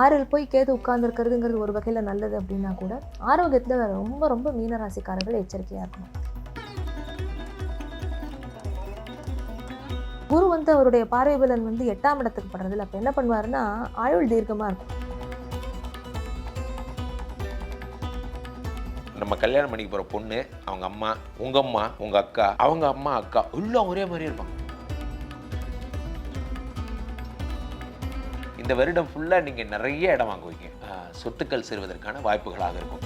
ஆறில் போய் கேது உட்கார்ந்துருக்கிறதுங்கிறது ஒரு வகையில் நல்லது அப்படின்னா கூட ஆரோக்கியத்தில் ரொம்ப ரொம்ப மீனராசிக்காரர்கள் எச்சரிக்கையாக இருக்கணும். குரு வந்து அவருடைய பார்வை பலன் வந்து எட்டாம் இடத்துக்கு படுறதில்ல அப்போ என்ன பண்ணுவாருன்னா ஆயுள் தீர்க்கமாக இருக்கும். நம்ம கல்யாணம் பண்ணிக்க போகிற பொண்ணு அவங்க அம்மா உங்கள் அம்மா உங்கள் அக்கா அவங்க அம்மா அக்கா எல்லாம் ஒரே மாதிரி இருப்பாங்க. இந்த வருடம் ஃபுல்லாக நீங்கள் நிறைய இடம் வாங்குவீங்க. சொத்துக்கள் சேருவதற்கான வாய்ப்புகளாக இருக்கும்.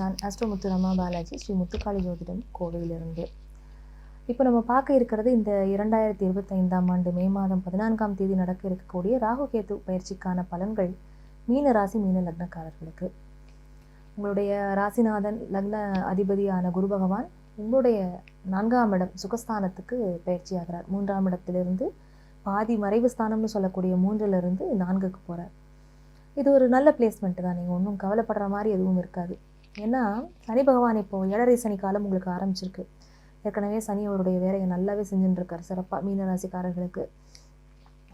நான் அஸ்ட்ரோ முத்துரமா பாலாஜி ஸ்ரீ முத்துக்காளி ஜோதிடம் கோவையிலிருந்து. இப்போ நம்ம பார்க்க இருக்கிறது இந்த இரண்டாயிரத்தி இருபத்தைந்தாம் ஆண்டு மே மாதம் பதினான்காம் தேதி நடக்க இருக்கக்கூடிய ராகு கேது பயிற்சிக்கான பலன்கள் மீன ராசி மீன லக்னக்காரர்களுக்கு. உங்களுடைய ராசிநாதன் லக்ன அதிபதியான குரு பகவான் உங்களுடைய நான்காம் இடம் சுகஸ்தானத்துக்கு பயிற்சியாகிறார். மூன்றாம் இடத்திலிருந்து பாதி மறைவு ஸ்தானம்னு சொல்லக்கூடிய மூன்றிலிருந்து நான்குக்கு போகிறார் இது ஒரு நல்ல பிளேஸ்மெண்ட் தான். நீங்கள் ஒன்றும் கவலைப்படுற மாதிரி எதுவும் இருக்காது. ஏன்னா சனி பகவான் இப்போது ஏழரை சனி காலம் உங்களுக்கு ஆரம்பிச்சிருக்கு. ஏற்கனவே சனி அவருடைய வேலையை நல்லாவே செஞ்சுட்டுருக்கார். சிறப்பாக மீனராசிக்காரர்களுக்கு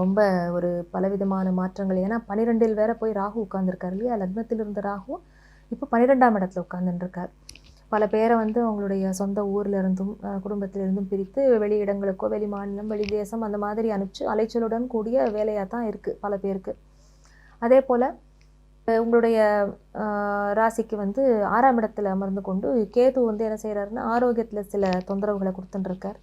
ரொம்ப ஒரு பலவிதமான மாற்றங்கள். ஏன்னா பன்னிரெண்டில் வேற போய் ராகு உட்காந்துருக்கார் இல்லையா? லக்னத்தில் இருந்த ராகு இப்போ பன்னிரெண்டாம் இடத்துல உட்காந்துருக்கார் பல பேரை வந்து அவங்களுடைய சொந்த ஊர்லேருந்தும் குடும்பத்திலிருந்தும் பிரித்து வெளி இடங்களுக்கோ வெளி மாநிலம் வெளி தேசம் அந்த மாதிரி அனுப்பிச்சு அலைச்சலுடன் கூடிய வேலையாக தான் இருக்குது பல பேருக்கு. அதே போல் உங்களுடைய ராசிக்கு வந்து ஆறாம் இடத்துல அமர்ந்து கொண்டு கேது வந்து என்ன செய்கிறாருன்னா ஆரோக்கியத்தில் சில தொந்தரவுகளை கொடுத்துட்டுருக்கார்.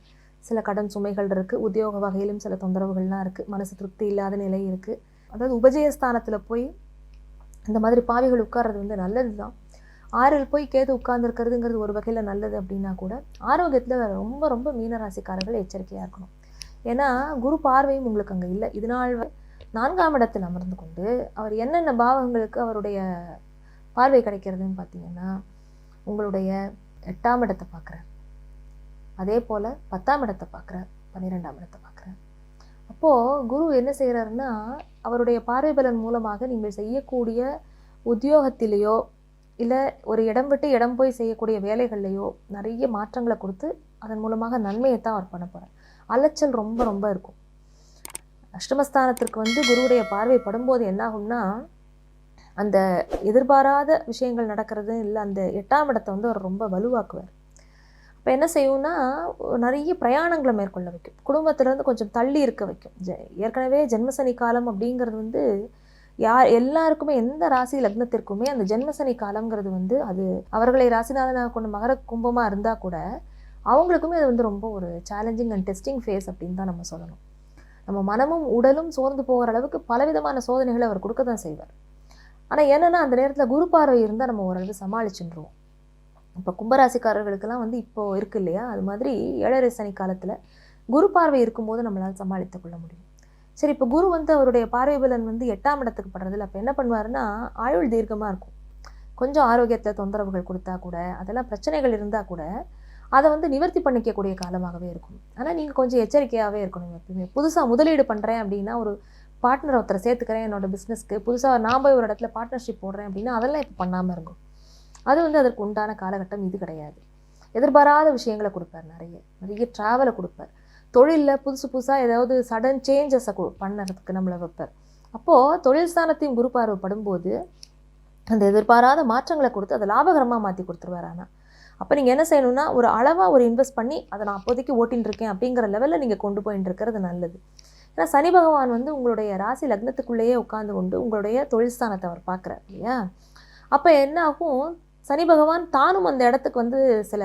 சில கடன் சுமைகள் இருக்குது உத்தியோக வகையிலும் சில தொந்தரவுகள்லாம் இருக்குது மனசு திருப்தி இல்லாத நிலை இருக்குது அதாவது உபஜயஸ்தானத்தில் போய் இந்த மாதிரி பாவிகள் உட்கார்றது வந்து நல்லது தான் ஆறில் போய் கேது உட்கார்ந்துருக்கிறதுங்கிறது ஒரு வகையில் நல்லது அப்படின்னா கூட ஆரோக்கியத்தில் ரொம்ப ரொம்ப மீனராசிக்காரர்கள் எச்சரிக்கையாக இருக்கணும். ஏன்னா குரு பார்வையும் உங்களுக்கு அங்கே இல்லை. இது நாள் நான்காம் இடத்தில் அமர்ந்து கொண்டு அவர் என்னென்ன பாவங்களுக்கு அவருடைய பார்வை கிடைக்கிறதுன்னு பார்த்தீங்கன்னா உங்களுடைய எட்டாம் இடத்தை பார்க்குறார். அதே போல் பத்தாம் இடத்தை பார்க்குறார் பன்னிரெண்டாம் இடத்தை பார்க்குறார். அப்போது குரு என்ன செய்கிறாருன்னா அவருடைய பார்வை பலன் மூலமாக நீங்கள் செய்யக்கூடிய உத்தியோகத்திலேயோ இல்லை ஒரு இடம் விட்டு இடம் போய் செய்யக்கூடிய வேலைகள்லையோ நிறைய மாற்றங்களை கொடுத்து அதன் மூலமாக நன்மையை தான் அவர் பண்ண போகிறார் அலைச்சல் ரொம்ப ரொம்ப இருக்கும். அஷ்டமஸ்தானத்திற்கு வந்து குருவுடைய பார்வை படும்போது என்னாகும்னா அந்த எதிர்பாராத விஷயங்கள் நடக்கிறது இல்லை அந்த எட்டாம் இடத்தை வந்து அவர் ரொம்ப வலுவாக்குவார். இப்போ என்ன செய்யும்னா நிறைய பிரயாணங்களை மேற்கொள்ள வைக்கும். குடும்பத்திலேருந்து கொஞ்சம் தள்ளி இருக்க வைக்கும். ஜெ- ஏற்கனவே ஜென்மசனி காலம் அப்படிங்கிறது வந்து யார் எல்லாருக்குமே எந்த ராசி லக்னத்திற்குமே அந்த ஜென்மசனி காலம்ங்கிறது வந்து அது அவர்களை ராசிநாதனாக கொண்ட மகர கும்பமாக இருந்தால் கூட அவங்களுக்குமே அது வந்து ரொம்ப ஒரு சேலஞ்சிங் அண்ட் டெஸ்டிங் ஃபேஸ் அப்படின்னு தான் நம்ம சொல்லணும். நம்ம மனமும் உடலும் சோர்ந்து போகிற அளவுக்கு பலவிதமான சோதனைகளை அவர் கொடுக்க தான் செய்வார். ஆனால் என்னென்னா அந்த நேரத்தில் குரு பார்வை இருந்தால் நம்ம ஓரளவு சமாளிச்சுருவோம் இப்போ கும்பராசிக்காரர்களுக்கெல்லாம் வந்து இப்போது இருக்கு இல்லையா? அது மாதிரி ஏழரை சனி காலத்தில் குரு பார்வை இருக்கும்போது நம்மளால் சமாளித்து கொள்ள முடியும். சரி இப்போ குரு வந்து அவருடைய பார்வை பலன் வந்து எட்டாம் இடத்துக்கு படுறதில்ல அப்போ என்ன பண்ணுவாருன்னா ஆயுள் தீர்க்கமாக இருக்கும். கொஞ்சம் ஆரோக்கியத்தில் தொந்தரவுகள் கொடுத்தா கூட அதெல்லாம் பிரச்சனைகள் இருந்தால் கூட அதை வந்து நிவர்த்தி பண்ணிக்கக்கூடிய காலமாகவே இருக்கும். ஆனால் நீங்கள் கொஞ்சம் எச்சரிக்கையாகவே இருக்கணும் எப்பயுமே புதுசாக முதலீடு பண்ணுறேன் அப்படின்னா ஒரு பார்ட்னர் ஒருத்தரை சேர்த்துக்கிறேன் என்னோடய பிஸ்னஸ்க்கு புதுசாக நான் போய் ஒரு இடத்துல பார்ட்னர்ஷிப் போடுறேன் அப்படின்னா அதெல்லாம் இப்போ பண்ணாமல் இருக்கும் அது வந்து அதற்கு உண்டான காலகட்டம் இது கிடையாது. எதிர்பாராத விஷயங்களை கொடுப்பார் நிறைய. நிறைய ட்ராவலை கொடுப்பார். தொழிலில் புதுசு புதுசாக ஏதாவது சடன் சேஞ்சஸை பண்ணுறதுக்கு நம்மளை வைப்பார். அப்போது தொழில் ஸ்தானத்தையும் குரு பார்வை அந்த எதிர்பாராத மாற்றங்களை கொடுத்து அதை லாபகரமாக மாற்றி கொடுத்துருவார். ஆனால் அப்போ நீங்கள் என்ன செய்யணும்னா ஒரு அளவாக ஒரு இன்வெஸ்ட் பண்ணி அதை நான் அப்போதைக்கு ஓட்டின்ட்ருக்கேன் அப்படிங்கிற லெவலில் நீங்கள் கொண்டு போயின்னு இருக்கிறது நல்லது. ஏன்னா சனி பகவான் வந்து உங்களுடைய ராசி லக்னத்துக்குள்ளேயே உட்காந்து கொண்டு உங்களுடைய தொழில் ஸ்தானத்தை அவர் பார்க்குறார் இல்லையா? அப்போ என்ன ஆகும்? சனி பகவான் தானும் அந்த இடத்துக்கு வந்து சில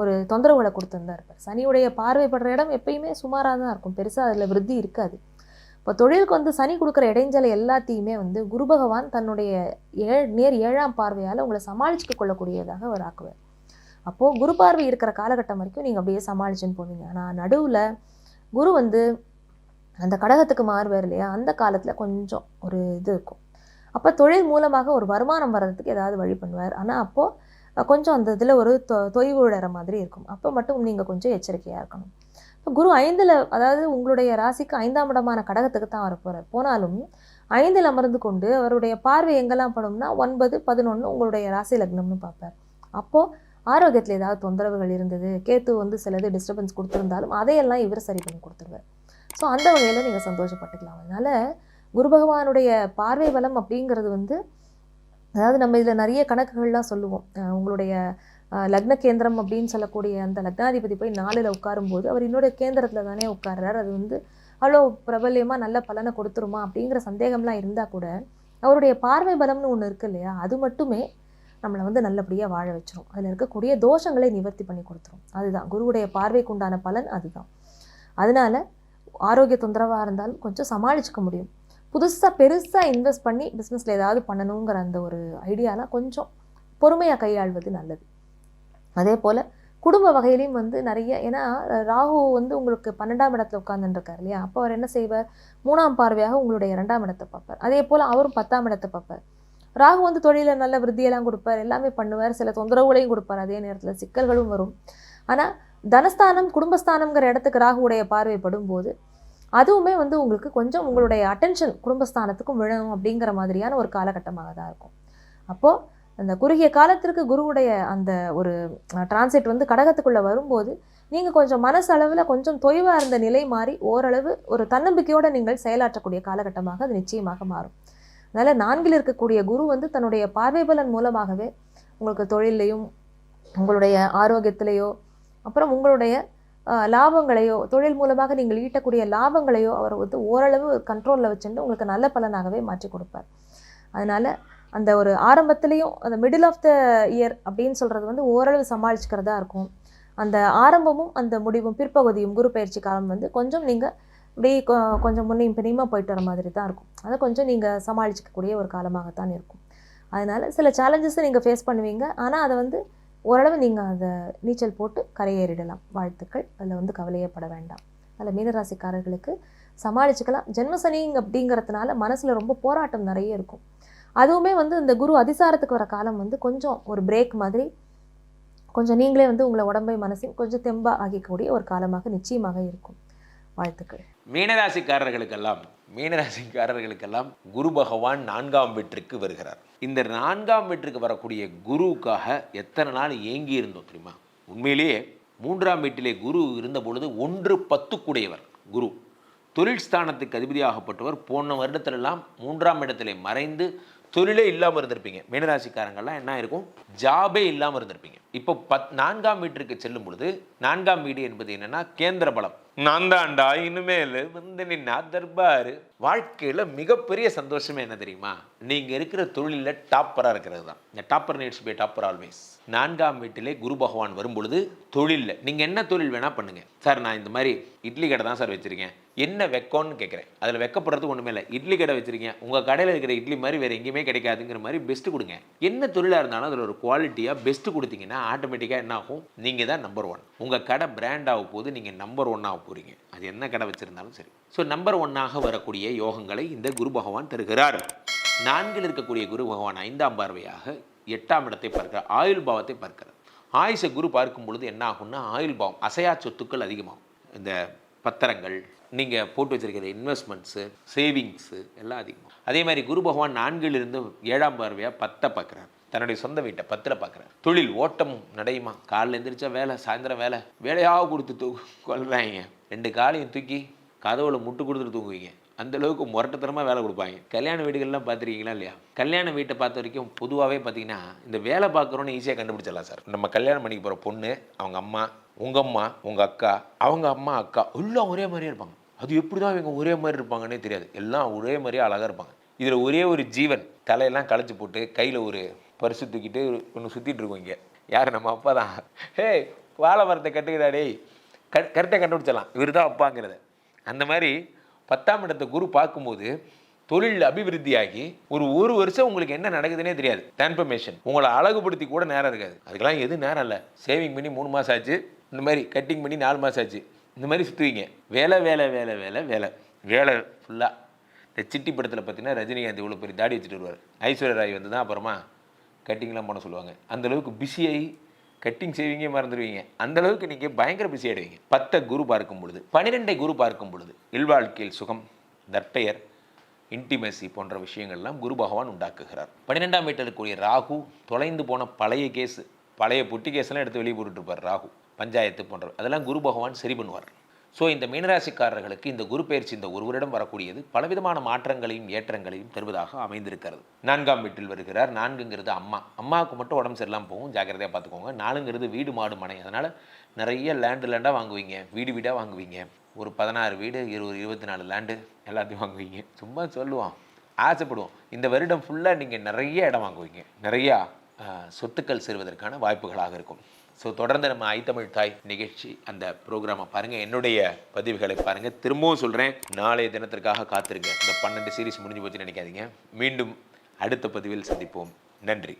ஒரு தொந்தரவுகளை கொடுத்துருந்தா இருப்பார் சனியுடைய பார்வைப்படுற இடம் எப்பயுமே சுமாராக தான் இருக்கும். பெருசாக அதில் விருத்தி இருக்காது. இப்போ தொழிலுக்கு வந்து சனி கொடுக்குற இடைஞ்சலை எல்லாத்தையுமே வந்து குரு பகவான் தன்னுடைய ஏழ் நேர் ஏழாம் பார்வையால் உங்களை சமாளிச்சுக்க கொள்ளக்கூடியதாக அவர் ஆக்குவார். அப்போது குரு பார்வை இருக்கிற காலகட்டம் வரைக்கும் நீங்கள் அப்படியே சமாளிச்சுன்னு போவீங்க. ஆனால் நடுவில் குரு வந்து அந்த கடகத்துக்கு மாறுவார் இல்லையா? அந்த காலத்தில் கொஞ்சம் ஒரு இது இருக்கும். அப்போ தொழில் மூலமாக ஒரு வருமானம் வர்றதுக்கு ஏதாவது வழி பண்ணுவார். ஆனால் அப்போது கொஞ்சம் அந்த இதில் ஒரு தொ தொய்வு விழற மாதிரி இருக்கும். அப்போ மட்டும் நீங்கள் கொஞ்சம் எச்சரிக்கையாக இருக்கணும். இப்போ குரு ஐந்தில் அதாவது உங்களுடைய ராசிக்கு ஐந்தாம் இடமான கடகத்துக்கு தான் வரப்போகிறார் போனாலும் ஐந்தில் அமர்ந்து கொண்டு அவருடைய பார்வை எங்கெல்லாம் படும்னா ஒன்பது பதினொன்று உங்களுடைய ராசி லக்னம்னு பார்ப்பார். அப்போது ஆரோக்கியத்தில் ஏதாவது தொந்தரவுகள் இருந்தது கேத்து வந்து சிலது டிஸ்டர்பன்ஸ் கொடுத்துருந்தாலும் அதையெல்லாம் இவர் சரி பண்ணி கொடுத்துருவார். ஸோ அந்த வகையில் நீங்கள் சந்தோஷப்பட்டுக்கலாம். அதனால் குரு பகவானுடைய பார்வை பலம் அப்படிங்கிறது வந்து அதாவது நம்ம இதில் நிறைய கணக்குகள்லாம் சொல்லுவோம். உங்களுடைய லக்ன கேந்திரம் அப்படின்னு சொல்லக்கூடிய அந்த லக்னாதிபதி போய் நாலில் உட்காரும்போது அவர் இன்னொரு கேந்திரத்தில் தானே உட்கார்றார். அது வந்து அவ்வளோ பிரபல்யமாக நல்ல பலனை கொடுத்துருமா? அப்படிங்கிற சந்தேகம்லாம் இருந்தால் கூட அவருடைய பார்வை பலம்னு ஒன்று இருக்கு இல்லையா? அது மட்டுமே நம்மளை வந்து நல்லபடியாக வாழ வச்சிரும். அதில் இருக்கக்கூடிய தோஷங்களை நிவர்த்தி பண்ணி கொடுத்துரும். அதுதான். குருவுடைய பார்வைக்கு உண்டான பலன் அதுதான். அதனால ஆரோக்கிய தொந்தரவாக இருந்தாலும் கொஞ்சம் சமாளிச்சுக்க முடியும். புதுசாக பெருசாக இன்வெஸ்ட் பண்ணி பிஸ்னஸில் ஏதாவது பண்ணணுங்கிற அந்த ஒரு ஐடியாலாம் கொஞ்சம் பொறுமையாக கையாள்வது நல்லது. அதே போல் குடும்ப வகையிலையும் வந்து நிறைய ஏன்னா ராகு வந்து உங்களுக்கு பன்னெண்டாம் இடத்துல உட்காந்துருக்கார் இல்லையா? அப்போ அவர் என்ன செய்வார்? மூணாம் பார்வையாக உங்களுடைய இரண்டாம் இடத்தை பார்ப்பார். அதே போல் அவரும் பத்தாம் இடத்தை பார்ப்பார். ராகு வந்து தொழிலில் நல்ல விருத்தியெல்லாம் கொடுப்பார் எல்லாமே பண்ணுவார் சில தொந்தரவுகளையும் கொடுப்பார் அதே நேரத்தில் சிக்கல்களும் வரும். ஆனால் தனஸ்தானம் குடும்பஸ்தானம்ங்கிற இடத்துக்கு ராகுவுடைய பார்வைப்படும் போது அதுவுமே வந்து உங்களுக்கு கொஞ்சம் உங்களுடைய அட்டென்ஷன் குடும்பஸ்தானத்துக்கும் விழணும் அப்படிங்கிற மாதிரியான ஒரு காலகட்டமாக தான் இருக்கும். அப்போது அந்த குறுகிய காலத்திற்கு குருவுடைய அந்த ஒரு டிரான்சிட் வந்து கடகத்துக்குள்ளே வரும்போது நீங்கள் கொஞ்சம் மனசளவில் கொஞ்சம் தொய்வாக இருந்த நிலை மாறி ஓரளவு ஒரு தன்னம்பிக்கையோடு நீங்கள் செயலாற்றக்கூடிய காலகட்டமாக அது நிச்சயமாக மாறும். அதனால் நான்கில் இருக்கக்கூடிய குரு வந்து தன்னுடைய பார்வை பலன் மூலமாகவே உங்களுக்கு தொழிலையும் உங்களுடைய ஆரோக்கியத்திலேயோ அப்புறம் உங்களுடைய லாபங்களையோ தொழில் மூலமாக நீங்கள் ஈட்டக்கூடிய லாபங்களையோ அவர் வந்து ஓரளவு கண்ட்ரோலில் வச்சுட்டு உங்களுக்கு நல்ல பலனாகவே மாற்றி கொடுப்பார். அதனால் அந்த ஒரு ஆரம்பத்துலேயும் அந்த மிடில் ஆஃப் த இயர் அப்படின்னு சொல்கிறது வந்து ஓரளவு சமாளிச்சுக்கிறதா இருக்கும். அந்த ஆரம்பமும் அந்த முடிவும் பிற்பகுதியும் குரு பயிற்சி காலம் வந்து கொஞ்சம் நீங்கள் அப்படியே கொ- கொஞ்சம் முன்னையும் பின்னையுமா போயிட்டு வர மாதிரி தான் இருக்கும். அதை கொஞ்சம் நீங்கள் சமாளிச்சிக்கக்கூடிய ஒரு காலமாகத்தான் இருக்கும். அதனால் சில சேலஞ்சஸை நீங்கள் ஃபேஸ் பண்ணுவீங்க. ஆனால் அதை வந்து ஓரளவு நீங்கள் அதை நீச்சல் போட்டு கரையேறிடலாம். வாழ்த்துக்கள். அதில் வந்து கவலையப்பட வேண்டாம். அதில் மீனராசிக்காரர்களுக்கு சமாளிச்சுக்கலாம். ஜென்மசனிங் அப்படிங்கிறதுனால மனசில் ரொம்ப போராட்டம் நிறைய இருக்கும். அதுவுமே வந்து இந்த குரு அதிசாரத்துக்கு வர காலம் வந்து கொஞ்சம் ஒரு பிரேக் மாதிரி கொஞ்சம் நீங்களே வந்து உங்களை உடம்பை மனசையும் கொஞ்சம் தெம்பாக ஆகிக்கக்கூடிய ஒரு காலமாக நிச்சயமாக இருக்கும். வாழ்த்துக்கள். மீனராசிக்காரர்களுக்கெல்லாம் மீனராசிக்காரர்களுக்கெல்லாம் குரு பகவான் நான்காம் வீட்டிற்கு வருகிறார். இந்த நான்காம் வீட்டிற்கு வரக்கூடிய குருவுக்காக எத்தனை நாள் ஏங்கி இருந்தோம் தெரியுமா? உண்மையிலேயே மூன்றாம் வீட்டிலே குரு இருந்த பொழுது ஒன்று பத்துக்குடையவர் குரு. தொழில் ஸ்தானத்துக்கு அதிபதியாகப்பட்டவர். போன வருடத்திலெல்லாம் மூன்றாம் இடத்திலே மறைந்து தொழிலே இல்லாமல் இருந்திருப்பீங்க. மீனராசிக்காரங்கள்லாம் என்ன இருக்கும் ஜாபே இல்லாமல் இருந்திருப்பீங்க. இப்போ பத் நான்காம் வீட்டிற்கு செல்லும் பொழுது நான்காம் வீடு என்பது என்னன்னா கேந்திர பலம். நான் தாண்டா இனிமேல் வந்து நின்னா தர்பாரு வாழ்க்கையில் மிகப்பெரிய சந்தோஷமே என்ன தெரியுமா? நீங்கள் இருக்கிற தொழிலில் டாப்பராக இருக்கிறது தான். இந்த topper needs be topper always நான்காம் வீட்டிலே குரு பகவான் வரும் பொழுது தொழிலில். நீங்கள் என்ன தொழில் வேணால் பண்ணுங்க. சார் நான் இந்த மாதிரி இட்லி கடை தான் சார் வச்சுருக்கேன். என்ன வெக்கோன்னு கேட்குறேன். அதில் வெக்கப்படுறதுக்கு ஒன்றுமே இல்லை. இட்லி கடை வச்சுருக்கீங்க. உங்கள் கடையில் இருக்கிற இட்லி மாதிரி வேறு எங்கேயுமே கிடைக்காதுங்கிற மாதிரி பெஸ்ட்டு கொடுங்க. என்ன தொழிலாக இருந்தாலும் அதில் ஒரு குவாலிட்டியாக பெஸ்ட்டு கொடுத்தீங்கன்னா ஆட்டோமேட்டிக்காக என்ன ஆகும்? நீங்கள் தான் நம்பர் ஒன் உங்கள் கடை பிராண்ட் ஆக போது நீங்கள் நம்பர் ஒன்னாக போகிறீங்க அது என்ன கடை வச்சுருந்தாலும் சரி. ஸோ நம்பர் ஒன்னாக வரக்கூடிய யோகங்களை இந்த குரு பகவான் தருகிறார். நான்கில் இருக்கக்கூடிய குரு பகவான் ஐந்தாம் பார்வையாக எட்டாம் இடத்தை பார்க்கிறார். ஆயுள் பாவத்தை பார்க்கிறார். ஆயுஷ குரு பார்க்கும் பொழுது என்ன ஆகும்னா ஆயுள் பாவம் அசையா சொத்துக்கள் அதிகமாகும். இந்த பத்திரங்கள் நீங்கள் போட்டு வச்சிருக்கிற இன்வெஸ்ட்மெண்ட்ஸு சேவிங்ஸு எல்லாம் அதிகம். அதே மாதிரி குரு பகவான் நான்கிலிருந்து ஏழாம் பார்வையாக பத்தை பார்க்குறார். தன்னுடைய சொந்த வீட்டை பத்தில் பார்க்குறார். தொழில் ஓட்டம் நடையுமா? காலைல எந்திரிச்சா வேலை சாயந்தரம் வேலை? வேலையாக கொடுத்து தூ கொள்றாங்க. ரெண்டு காலையும் தூக்கி கதவுல முட்டு கொடுத்துட்டு தூங்குவீங்க. அந்த அளவுக்கு முரட்டத்தனமாக வேலை கொடுப்பாங்க. கல்யாண வீடுகள்லாம் பார்த்துருக்கீங்களா இல்லையா? கல்யாண வீட்டை பார்த்த வரைக்கும் பொதுவாகவே பார்த்தீங்கன்னா இந்த வேலை பார்க்குறோன்னு ஈஸியாக கண்டுபிடிச்சிடலாம் சார். நம்ம கல்யாணம் பண்ணிக்க போகிற பொண்ணு அவங்க அம்மா உங்கள் அம்மா உங்கள் அக்கா அவங்க அம்மா அக்கா எல்லாம் ஒரே மாதிரியே இருப்பாங்க. அது எப்படி தான் இவங்க ஒரே மாதிரி இருப்பாங்கன்னே தெரியாது. எல்லாம் ஒரே மாதிரியே அழகாக இருப்பாங்க. இதில் ஒரே ஒரு ஜீவன் தலையெல்லாம் களைச்சி போட்டு கையில் ஒரு பரிசு தூக்கிட்டு ஒன்று சுற்றிட்டு இருக்கோம் இங்கே. யார்? நம்ம அப்பா தான். ஹே வாழை மரத்தை கட்டுக்கிறா டேய்? க கரெக்டாக கண்டுபிடிச்சலாம் இவர் தான் அப்பாங்கிறத. அந்த மாதிரி பத்தாம் இடத்தை குரு பார்க்கும்போது தொழில் அபிவிருத்தியாகி ஒரு ஒரு வருஷம் உங்களுக்கு என்ன நடக்குதுன்னே தெரியாது. டிரான்ஸ்ஃபர்மேஷன் உங்களை அழகுபடுத்தி கூட நேரம் இருக்காது. அதுக்கெல்லாம் எது நேரம் இல்லை. சேவிங் பண்ணி மூணு மாதம் ஆச்சு. இந்த மாதிரி கட்டிங் பண்ணி நாலு மாதம் ஆச்சு. இந்த மாதிரி சுற்றுவீங்க வேலை வேலை வேலை வேலை வேலை. வேலை ஃபுல்லாக இந்த சிட்டி படத்தில் பார்த்தீங்கன்னா ரஜினிகாந்த் இவ்வளோ பெரிய தாடி வச்சுட்டு வருவார். ஐஸ்வர்யா ராய் வந்து தான் அப்புறமா கட்டிங்லாம் பண்ண சொல்லுவாங்க. அந்தளவுக்கு பிஸியாகி கட்டிங் சேவிங்கே மறந்துடுவீங்க. அந்தளவுக்கு நீங்கள் பயங்கர பிஸி ஆகிடுவீங்க பத்தை குரு பார்க்கும் பொழுது. பன்னிரெண்டை குரு பார்க்கும் பொழுது இல்வாழ்க்கையில் சுகம் தற்பெயர் இன்டிமேசி போன்ற விஷயங்கள்லாம் குரு பகவான் உண்டாக்குகிறார். பன்னிரெண்டாம் வீட்டில் இருக்கக்கூடிய ராகு தொலைந்து போன பழைய கேஸ் பழைய புட்டி கேஸ்லாம் எடுத்து வெளியே போட்டுருப்பார் ராகு பஞ்சாயத்து போன்ற அதெல்லாம் குரு பகவான் சரி பண்ணுவார். ஸோ இந்த மீனராசிக்காரர்களுக்கு இந்த குரு பயிற்சி இந்த ஒருவரிடம் வரக்கூடியது பலவிதமான மாற்றங்களையும் ஏற்றங்களையும் தருவதாக அமைந்திருக்கிறது. நான்காம் வீட்டில் வருகிறார். நான்குங்கிறது அம்மா. அம்மாவுக்கு மட்டும் உடம்பு சரியில்லாமல் போகும். ஜாக்கிரதையாக பார்த்துக்கோங்க நாலுங்கிறது வீடு மாடு மனை. அதனால் நிறைய லேண்டு லேண்டாக வாங்குவீங்க. வீடு வீடாக வாங்குவீங்க. ஒரு பதினாறு வீடு இருபது இருபத்தி நாலு லேண்டு எல்லாத்தையும் வாங்குவீங்க. சும்மா சொல்லுவோம். ஆசைப்படுவோம். இந்த வருடம் ஃபுல்லாக நீங்கள் நிறைய இடம் வாங்குவீங்க. நிறையா சொத்துக்கள் சேருவதற்கான வாய்ப்புகளாக இருக்கும். ஸோ தொடர்ந்து நம்ம ஐத்தமிழ் தாய் நிகழ்ச்சி அந்த ப்ரோக்ராமை பாருங்கள் என்னுடைய பதிவுகளை பாருங்கள் திரும்பவும் சொல்கிறேன் நாளைய தினத்திற்காக காத்திருங்க. இந்த பன்னெண்டு சீரிஸ் முடிஞ்சு போச்சுன்னு நினைக்காதீங்க. மீண்டும் அடுத்த பதிவில் சந்திப்போம். நன்றி.